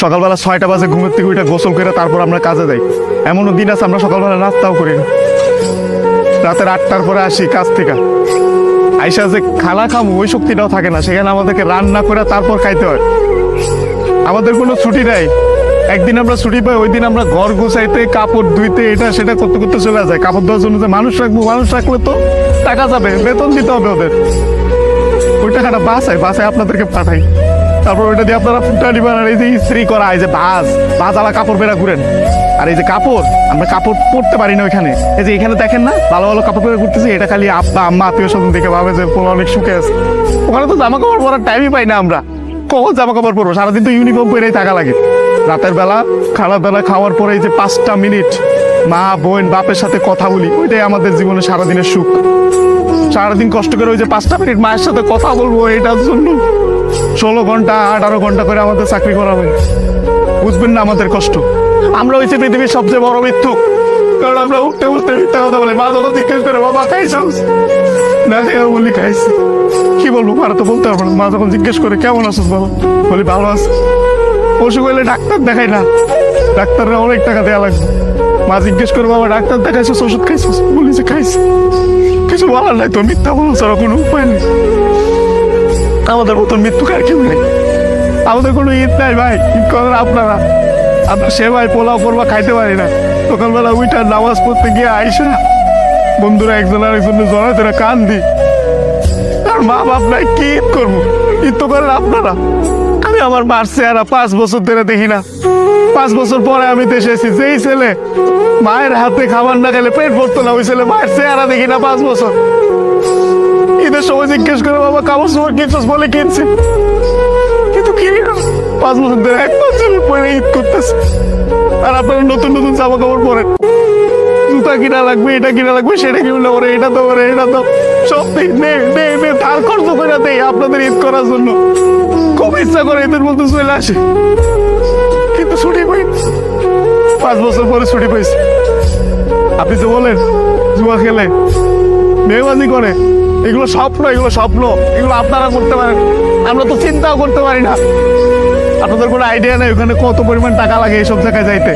সকালবেলা ছয়টা বাজে ঘুমের থেকে উঠে গোসল করে তারপর আমরা কাজে যাই। এমনও দিন আছে, আমরা সকালবেলা নাস্তাও করি না। রাতের আটটার পরে আসি কাজ থেকে। আইসা যে খানা খাব ওই শক্তিটাও থাকে না। সেখানে আমাদেরকে রান্না করে তারপর খাইতে হয়। আমাদের কোনো ছুটি নাই। একদিন আমরা ছুটি পাই, ওই দিন আমরা ঘর গুছাইতে, কাপড় ধুইতে, এটা সেটা করতে করতে চলে যায়। কাপড় ধোয়ার জন্য যে মানুষ রাখব, মানুষ রাখলে তো টাকা যাবে, বেতন দিতে হবে ওদের। ওই টাকাটা বাসায় বাসায় আপনাদেরকে পাঠাই। তারপর ওইটা দিয়ে আপনারা ফুটা নিবেন আর এই যে ইস্ত্রি করা, এই যে বাস বাজালা কাপড় বেড়া ঘুরেন। আর এই যে কাপড়, আমরা কাপড় পরতে পারি না ওইখানে। এই যে এখানে দেখেন না, ভালো ভালো কাপড় পরে ঘুরতেছি, এটা খালি আব্বা, আম্মা, আত্মীয় স্বজন দেখে ভাবে যে পোলা অনেক সুখে আছে। ওখানে তো জামা কাপড় পরার টাইমই পাই না আমরা। কখন জামা কাপড় পরবো? সারাদিন তো ইউনিফর্ম পরেই থাকা লাগে। রাতের বেলা খারাপ বেলা খাওয়ার পরে এই যে পাঁচটা মিনিট মা, বোন, বাপের সাথে কথা বলি, ওইটাই আমাদের জীবনে সারাদিনের সুখ। সারাদিন কষ্ট করে ওই যে পাঁচটা মিনিট মায়ের সাথে কথা বলব, এটার জন্য। ষোলো ঘণ্টা, আঠারো ঘণ্টা করে আমাদের চাকরি করা হয়। বুঝবেন না আমাদের কষ্ট। আমরা হয়েছে পৃথিবীর সবচেয়ে বড় মৃত্যু কারণ আমরা উঠতে উঠতে মিথ্যা কথা বলি। মা যখন জিজ্ঞেস করে, বাবা, খাইছ? না দেখে বলি, খাইছি। কি বলব, মারা তো বলতে পারব না। মা যখন জিজ্ঞেস করে, কেমন আছিস বাবা? বলি, ভালো আছি। অসুখ হইলে ডাক্তার দেখাই না। ডাক্তাররা অনেক টাকা দেওয়া লাগবে। মা জিজ্ঞেস করে, বাবা, ডাক্তার দেখাইছিস, ওষুধ খাইছিস? বলি যে, খাইছি। কিছু বলার নাই তো, মিথ্যা বলো ছাড়া কোনো উপায় নেই। আমাদের মতন মৃত্যু কার কেউ নেই? আমাদের কোনো ঈদ নাই ভাই, ঈদ করেন আপনারা। আমরা সেবাই পোলাও পরবা খাইতে পারি না। সকালবেলা উইটা নামাজ পড়তে গিয়ে আইসা বন্ধুরা একজন আরেকজনের জড়াতে না কান দি আর মা বাপ নাই, কি ঈদ করব? ঈদ তো করেন আপনারা। আমি আমার মার চেহারা পাঁচ বছর ধরে দেখি না। পাঁচ বছর পরে আমি দেশে এসেছি। যেই ছেলে মায়ের হাতে খাবার না খেলে পেট ভরতো না, ওই ছেলে মায়ের চেহারা দেখি না পাঁচ বছর। ঈদের সময় জিজ্ঞেস করে, বাবা, কাপড় সময় কিনছিস বলে কিনছি। কিন্তু কিনি না পাঁচ বছর ধরে এক বছর পরে ঈদ করতেছে। আর আপনারা নতুন নতুন জামা কাপড় পরেন। জুতা কিনা লাগবে, এটা কিনা লাগবে, সেটা কিনলে ওরে এটা তো ওরে এটা তো সব নে নে নে ধার খরচ করে দেই আপনাদের ঈদ করার জন্য। খুব ইচ্ছা করে ঈদের মধ্যে চলে আসে। ছুটি পাই। পাঁচ বছর পরে ছুটি পাইছি। আপনি তো বলেন জুয়া খেলে মেয়েবাজি করে, এগুলো স্বপ্ন এগুলো স্বপ্ন, এগুলো আপনারা করতে পারেন। আমরা তো চিন্তাও করতে পারি না। আপনাদের কোনো আইডিয়া নেই ওখানে কত পরিমাণ টাকা লাগে এইসব জায়গায় যাইতে।